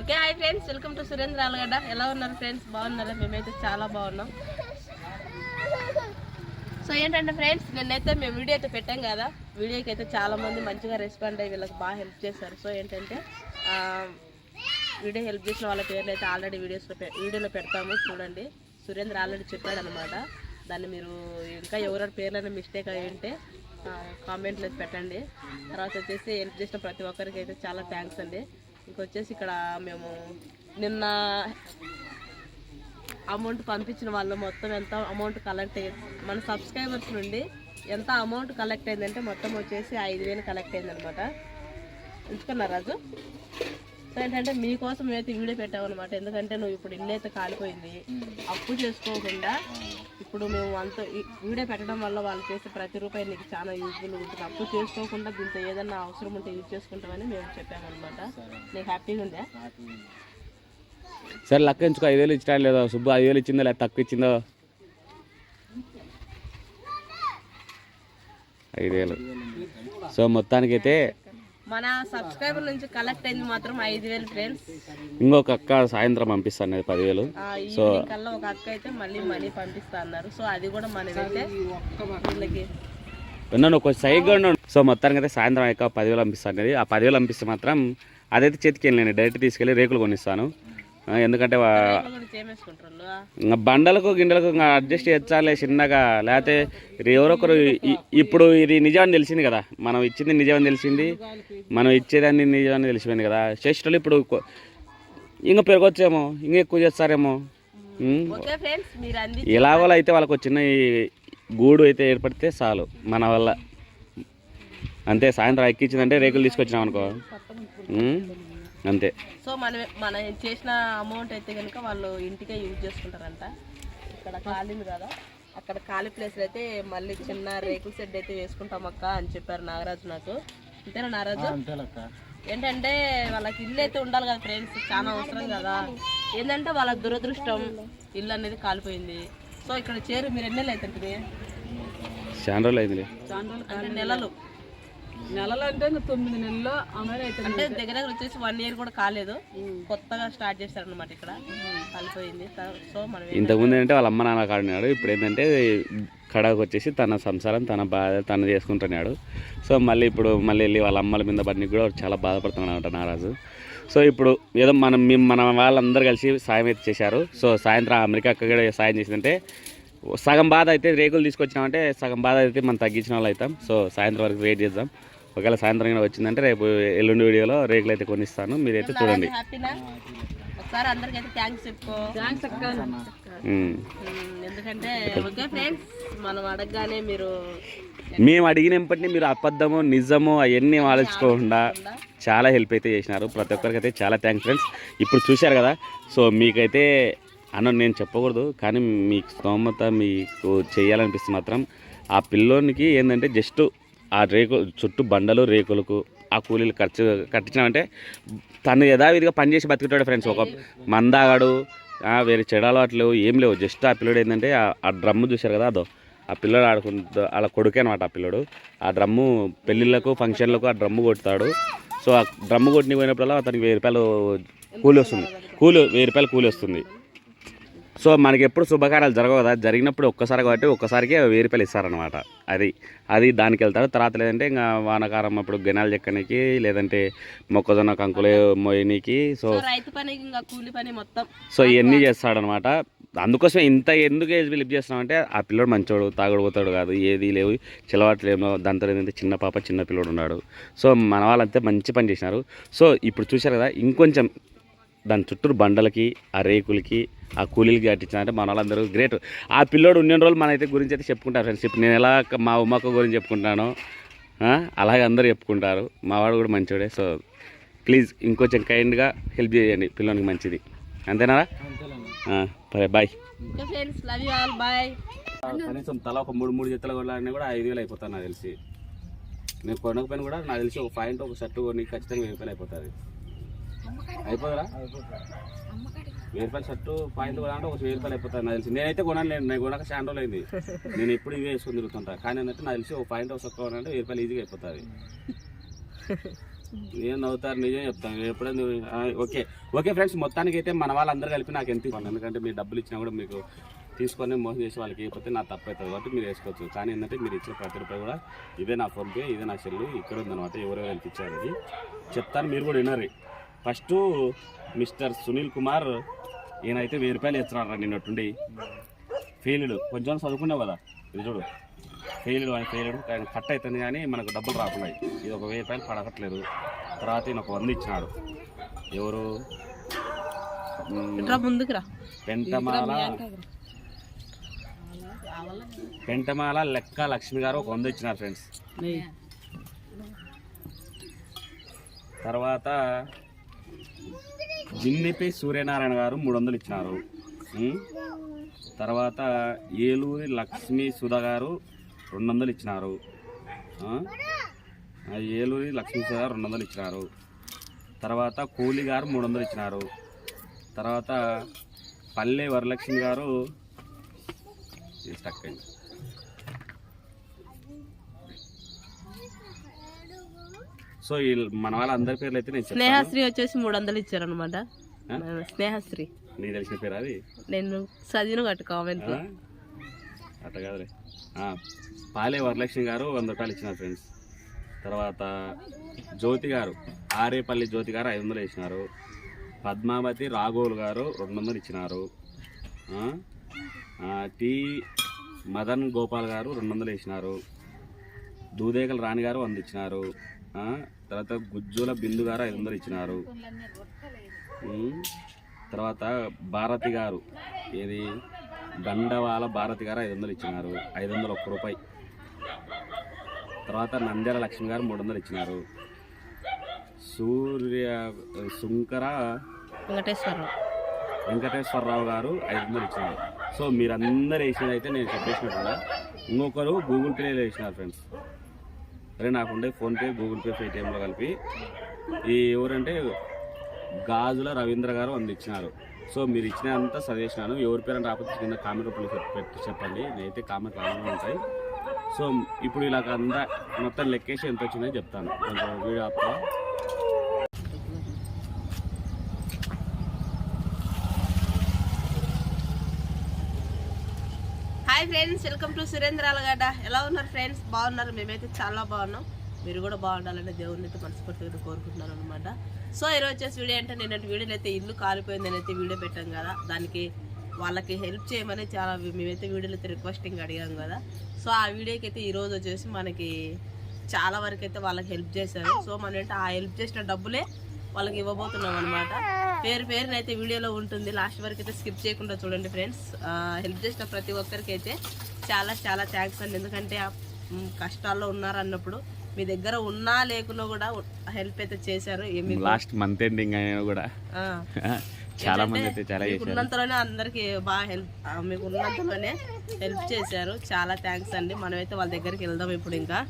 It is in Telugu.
Okay hi friends. Welcome to Surendra Alagadda. ఎలా ఉన్నారు ఫ్రెండ్స్? బాగున్నారా? మేమైతే చాలా బాగున్నాం. సో ఏంటంటే ఫ్రెండ్స్ నిన్నైతే మేము వీడియో అయితే పెట్టాం కదా. వీడియోకి అయితే చాలామంది మంచిగా రెస్పాండ్ అయ్యి వీళ్ళకి బాగా హెల్ప్ చేశారు. సో ఏంటంటే వీడియో హెల్ప్ చేసిన వాళ్ళ పేర్లు అయితే ఆల్రెడీ వీడియోస్లో వీడియోలో పెడతాము. చూడండి. సురేంద్ర ఆల్రెడీ చెప్పాడు అనమాట దాన్ని మీరు ఇంకా ఎవరైనా పేర్లైనా మిస్టేక్ అయ్యి ఉంటే కామెంట్లు అయితే పెట్టండి. తర్వాత వచ్చేసి హెల్ప్ చేసిన ప్రతి ఒక్కరికి అయితే చాలా థ్యాంక్స్ అండి. ఇంకొచ్చేసి ఇక్కడ మేము నిన్న అమౌంట్ పంపించిన వాళ్ళు. మొత్తం ఎంత అమౌంట్ కలెక్ట్ మన సబ్స్క్రైబర్స్ నుండి ఎంత అమౌంట్ కలెక్ట్ అయిందంటే మొత్తం వచ్చేసి ఐదు వేలు కలెక్ట్ అయిందనమాట. ఎంచుకున్నారు రాజు? సో ఏంటంటే మీకోసం మేమైతే వీడియో పెట్టామన్నమాట. ఎందుకంటే నువ్వు ఇప్పుడు ఇల్లు అయితే కాలిపోయింది. అప్పు చేసుకోకుండా ఇప్పుడు మేము అంత వీడియో పెట్టడం వల్ల వాళ్ళు చేసే ప్రతి రూపాయి నీకు చాలా యూజ్ఫుల్ ఉంటుంది. అప్పు చేసుకోకుండా దీంతో ఏదైనా అవసరం ఉంటే యూజ్ చేసుకుంటామని మేము చెప్పామన్నమాట. నీకు హ్యాపీగా ఉందా? సరే లక్క ఎంచుకో. ఐదు వేలు ఇచ్చినా లేదో? సుబ్బు ఐదు వేలు ఇచ్చిందో లేదా? తక్కువ ఇచ్చిందో? ఐదు వేలు. సో మొత్తానికైతే మన సబ్స్క్రైబర్ నుంచి కలెక్ట్ అయింది మాత్రం ఐదు వేలు ఫ్రెండ్స్. ఇంకొక అక్క సాయంత్రం పంపిస్తాను అది పదివేలు ఈవినింగ్ కల్లా ఒక అక్క అయితే మళ్ళీ మనీ పంపిస్తా అన్నారు సో అది కూడా మనదైతే వీళ్ళకి ఉన్నాను ఒక సైడ్గా ఉన్నాను సో మొత్తానికి అయితే సాయంత్రం అయ్యాక పదివేలు పంపిస్తాను అది ఆ పదివేలు పంపిస్తే మాత్రం అదైతే చేతికి వెళ్ళాను డైరెక్ట్ తీసుకెళ్ళి రేకులు కొనిస్తాను. ఎందుకంటే ఇంకా బండలకు గిండలకు ఇంకా అడ్జస్ట్ చేయాలి చిన్నగా. లేకపోతే ఎవరొకరు ఇప్పుడు ఇది నిజమని తెలిసింది కదా. మనం ఇచ్చింది నిజమని తెలిసింది. మనం ఇచ్చేదాన్ని నిజమని తెలిసిపోయింది కదా. చేసేటోళ్ళు ఇప్పుడు ఇంకా పెరగొచ్చేమో ఇంకా ఎక్కువ చేస్తారేమో. ఎలాగోలా అయితే వాళ్ళకి చిన్న ఈ గూడు అయితే ఏర్పడితే చాలు. మన వల్ల. అంతే సాయంత్రం ఎక్కించిందంటే రేకులు తీసుకొచ్చినాం అనుకో. అంతే. సో మనం మనం చేసిన అమౌంట్ అయితే కనుక వాళ్ళు ఇంటికే యూజ్ చేసుకుంటారంట. ఇక్కడ కాలింది కదా. అక్కడ ఖాళీ ప్లేస్ అయితే మళ్ళీ చిన్న రేకుల షెడ్ అయితే వేసుకుంటాం అక్క అని చెప్పారు నాగరాజు నాకు. అంతేనా నాగరాజు? ఏంటంటే వాళ్ళకి ఇల్లు అయితే ఉండాలి కదా ఫ్రెండ్స్ చాలా అవసరం కదా. ఏంటంటే వాళ్ళ దురదృష్టం ఇల్లు అనేది కాలిపోయింది. సో ఇక్కడ చేరు మీరు ఎన్ని నెలలు అవుతుంటుంది? చాలా రోజులు అయింది నెలలు. నెలలు అంటే తొమ్మిది అంటే దగ్గర దగ్గర వచ్చేసి వన్ ఇయర్ కూడా కాలేదు. కొత్తగా స్టార్ట్ చేశారనమాట ఇక్కడ. కాలిపోయింది. సో మనం ఇంతకుముందు ఏంటంటే వాళ్ళ అమ్మ నాన్న కాడినాడు ఇప్పుడు ఏంటంటే కడకు వచ్చేసి తన సంసారం తన బాధ తను చేసుకుంటున్నాడు. సో మళ్ళీ ఇప్పుడు మళ్ళీ వెళ్ళి వాళ్ళ అమ్మల మీద పడిన కూడా చాలా బాధపడుతున్నాడు అనమాట నారాజు. సో ఇప్పుడు ఏదో మనం మేము మన వాళ్ళందరూ కలిసి సాయం అయితే చేశారు. సో సాయంత్రం అమెరికా అక్క కూడా సాయం చేసిందంటే సగం బాధ అయితే రేకులు తీసుకొచ్చినామంటే సగం బాధ అయితే మనం తగ్గించిన వాళ్ళు అవుతాం. సో సాయంత్రం వరకు వెయిట్ చేద్దాం. ఒకవేళ సాయంత్రం కూడా వచ్చిందంటే రేపు ఎల్లుండి వీడియోలో రేకులు అయితే కొనిస్తాను. మీరైతే చూడండి. హ్యాపీనా ఒకసారి అందరికి అయితే థ్యాంక్స్ చెప్పుకో. థ్యాంక్స్ అక్క. ఉమ్. ఉమ్, ఎందుకంటే ఓకే ఫ్రెండ్స్ మనం అడగగానే మీరు మేము అడిగినప్పటినీ మీరు అబద్ధము నిజము అవన్నీ ఆలోచించుకోకుండా చాలా హెల్ప్ అయితే చేసినారు. ప్రతి ఒక్కరికి అయితే చాలా థ్యాంక్స్ ఫ్రెండ్స్ ఇప్పుడు చూశారు కదా? సో మీకైతే అన్న నేను చెప్పకూడదు కానీ మీకు స్తోమత మీకు చేయాలనిపిస్తే మాత్రం ఆ పిల్లోనికి ఏంటంటే జస్ట్ ఆ రేకు చుట్టూ బండలు రేకులకు ఆ కూలీలు ఖర్చు కట్టించామంటే తను యథావిధిగా పనిచేసి బతుకుతాడు ఫ్రెండ్స్ ఒక మందాగాడు వేరే చెడు అలవాట్లు ఏం లేవు. జస్ట్ ఆ పిల్లడు ఏంటంటే ఆ- ఆ డ్రమ్ము చూశారు కదా అదో. ఆ పిల్లడు ఆడుకుంటూ అలా కొడుకే అనమాట ఆ పిల్లడు. ఆ డ్రమ్ము పెళ్ళిళ్ళకు ఫంక్షన్లకు ఆ డ్రమ్ము కొడతాడు. సో ఆ డ్రమ్ము కొట్టిన పోయినప్పుడల్లా అతనికి వెయ్యి రూపాయలు కూలి వస్తుంది. కూలి వెయ్యి రూపాయలు కూలి వస్తుంది. సో మనకి ఎప్పుడు శుభకార్యాలు జరగవు కదా. జరిగినప్పుడు ఒక్కసారి కాబట్టి ఒక్కసారికే వెయ్యి రూపాయలు ఇస్తారనమాట అది అది దానికి వెళ్తాడు తర్వాత లేదంటే ఇంకా వానకారం అప్పుడు గెనాలు చెక్కనికి లేదంటే మొక్కజొన్న కంకులు మోయనీకి సో రైతు పని ఇంకా కూలి పని మొత్తం. సో ఇవన్నీ చేస్తాడనమాట అందుకోసం ఇంత ఎందుకు ఏజ్ లిప్ చేస్తున్నామంటే ఆ పిల్లడు మంచోడు తాగుడు పోతాడు కాదు. ఏది లేవు చిలవాట్లు ఏమో దాంతో ఏంటంటే చిన్న పాప చిన్న పిల్లడు ఉన్నాడు. సో మన వాళ్ళంతా మంచి పని చేసినారు. సో ఇప్పుడు చూశారు కదా ఇంకొంచెం దాని చుట్టూ బండలకి ఆ రేకులకి ఆ కూలీలకి కట్టించారంటే మన వాళ్ళందరూ గ్రేట్. ఆ పిల్లోడు ఉన్న రోజులు మనైతే గురించి అయితే చెప్పుకుంటారు ఫ్రెండ్స్. ఇప్పుడు నేను ఎలా మా ఉమ్మక్క గురించి చెప్పుకుంటానో అలాగే అందరూ చెప్పుకుంటారు. మా వాడు కూడా మంచోడే. సో ప్లీజ్ ఇంకొంచెం కైండ్గా హెల్ప్ చేయండి. పిల్లోనికి మంచిది. అంతేనా? సరే బాయ్. బాయ్. కనీసం తల ఒక మూడు మూడు జతలు కొనాలన్నా కూడా ఐదు వేలు అయిపోతాను నాకు తెలిసి. నేను కొనకపోయినా కూడా నాకు తెలిసి ఒక పాయింట్ ఒక షర్ట్ కొని ఖచ్చితంగా వెయ్యి రూపాయలు అయిపోతుంది? అయిపోదరా వెయ్యి రూపాయల షర్టు పాయింట్ కొనాలంటే ఒక వెయ్యి రూపాయలు అయిపోతుంది నాకు తెలిసి. నేనైతే కొనలేను నేను కొనక చాలా రోజులు అయింది. నేను ఎప్పుడు ఇవే వేసుకొని తిరుగుతుంటా. కానీ ఏంటంటే నాకు తెలిసి ఒక పాయింట్ ఒక కొనాలంటే వెయ్యి రూపాయలు ఈజీగా అయిపోతుంది. ఏం నవ్వుతారు నిజం చెప్తాను. ఎప్పుడైనా ఓకే. ఓకే ఫ్రెండ్స్ మొత్తానికి అయితే మన వాళ్ళందరూ కలిపి నాకు ఎంత ఇవ్వండి? ఎందుకంటే మీరు డబ్బులు ఇచ్చినా కూడా మీకు తీసుకొని మోసం చేసి వాళ్ళకి ఇవ్వకపోతే నా తప్పు అవుతుంది కాబట్టి మీరు వేసుకోవచ్చు. కానీ ఏంటంటే మీరు ఇచ్చిన ప్రతి రూపాయి కూడా ఇదే నా ఫోన్పే ఇదే నా సెల్లు ఇక్కడ ఉందన్నమాట ఎవరెవరికి ఇచ్చారు అది చెప్తాను మీరు కూడా వినరు ఫస్ట్ మిస్టర్ సునీల్ కుమార్ ఈయనైతే వెయ్యి రూపాయలు ఇస్తున్నాడు నిన్నట్టుండి. ఫెయిల్డ్ కొంచెం చదువుకున్నావు కదా. ఇది చూడు. ఫెయిల్డ్ అని ఫెయిల్డ్ కానీ కట్ అవుతుంది కానీ మనకు డబ్బులు రాకున్నాయి. ఇది ఒక వెయ్యి రూపాయలు పడకట్లేదు. తర్వాత ఈయన ఒక వంద ఇచ్చినాడు. ఎవరు? పెంటమాల. పెంటమాల లెక్క లక్ష్మి గారు ఒక వంద ఇచ్చినారు ఫ్రెండ్స్. తర్వాత జిన్నిపై సూర్యనారాయణ గారు మూడు వందలు ఇచ్చినారు తర్వాత ఏలూరి లక్ష్మీ సుధా గారు రెండు వందలు ఇచ్చినారు ఏలూరి లక్ష్మీ సుధా రెండు వందలు ఇచ్చినారు. తర్వాత కూలి గారు మూడు వందలు ఇచ్చినారు. తర్వాత పల్లె వరలక్ష్మి గారు స్టక్ అయింది? సో మన వాళ్ళ అందరి పేర్లు అయితే నేను స్నేహశ్రీ వచ్చేసి మూడు వందలు ఇచ్చారనమాట? స్నేహశ్రీ. నీకు తెలిసిన పేరు అది? నేను చదివిన కట్టు కామెంట్? అట్ట కాదులే. ఆ, పాలే వరలక్ష్మి గారు వంద రూపాయలు ఇచ్చినారు ఫ్రెండ్స్. తర్వాత జ్యోతి గారు ఆరేపల్లి జ్యోతి గారు ఐదు వందలు ఇచ్చినారు పద్మావతి రాఘోలు గారు రెండు వందలు ఇచ్చినారు. టి మదన్ గోపాల్ గారు రెండు వందలు ఇచ్చినారు దూదేకల రాణి గారు వంద ఇచ్చినారు. తర్వాత గుజ్జుల బిందు గారు ఐదు వందలు ఇచ్చినారు. తర్వాత భారతి గారు ఏది? దండవాల భారతి గారు ఐదు వందలు ఇచ్చినారు. ఐదు వందలు ఒక్క రూపాయి. తర్వాత నంద్యాల లక్ష్మి గారు మూడు వందలు ఇచ్చినారు. సూర్య సుంకర వెంకటేశ్వరరావు. వెంకటేశ్వరరావు గారు ఐదు వందలు ఇచ్చినారు. సో మీరందరూ వేసినది అయితే నేను చెప్పేసినట్టుగా ఇంకొకరు గూగుల్ పేలో వేసినారు ఫ్రెండ్స్. అరే నాకుండే ఫోన్పే గూగుల్ పే పేటిఎంలో కలిపి. ఈ ఎవరంటే గాజుల రవీంద్ర గారు వంద ఇచ్చినారు. సో మీరు ఇచ్చిన అంతా చదివేసినాను ఎవరి పేరు రాకపోతే కింద కామెంట్ రూపంలో పెట్టి చెప్పండి. నేనైతే కామెంట్ రావడం ఉంటాయి. సో ఇప్పుడు ఇలాగ అంతా మొత్తం లెక్కేసి ఎంత వచ్చిందో చెప్తాను. Video ఆపుతా. Friends welcome to Surendra Alagadda. ఎలా ఉన్నారు ఫ్రెండ్స్? బాగున్నారు? మేమైతే చాలా బాగున్నాం. మీరు కూడా బాగుండాలని దేవుడిని అయితే మనస్ఫూర్తిగా కోరుకుంటున్నాను అనమాట సో ఈరోజు వచ్చేసి వీడియో అంటే నేను వీడియోలో అయితే ఇల్లు కాలిపోయింది అయితే వీడియో పెట్టాం కదా. దానికి వాళ్ళకి హెల్ప్ చేయమని చాలా మేమైతే వీడియోలో అయితే రిక్వెస్టింగ్ అడిగాం కదా. సో ఆ వీడియోకి అయితే ఈరోజు వచ్చేసి మనకి చాలా వరకు అయితే వాళ్ళకి హెల్ప్ చేశారు. సో మనం ఆ హెల్ప్ చేసిన డబ్బులే వాళ్ళకి ఇవ్వబోతున్నాం అనమాట పేరు పేరునైతే అయితే వీడియోలో ఉంటుంది. లాస్ట్ వరకు అయితే స్కిప్ చేయకుండా చూడండి ఫ్రెండ్స్. హెల్ప్ చేసిన ప్రతి ఒక్కరికి అయితే చాలా చాలా థ్యాంక్స్ అండి. ఎందుకంటే కష్టాల్లో ఉన్నారు అన్నప్పుడు మీ దగ్గర ఉన్నా లేకున్నా కూడా హెల్ప్ అయితే చేశారు. లాస్ట్ మంత్ ఎండింగ్ అయినా కూడా. చాలా మంది అయితే చాలా ఉన్నంతలోనే అందరికి బాగా హెల్ప్ మీకు ఉన్నంతలోనే హెల్ప్ చేశారు. చాలా థ్యాంక్స్ అండి. మనమైతే వాళ్ళ దగ్గరికి వెళ్దాం ఇప్పుడు ఇంకా.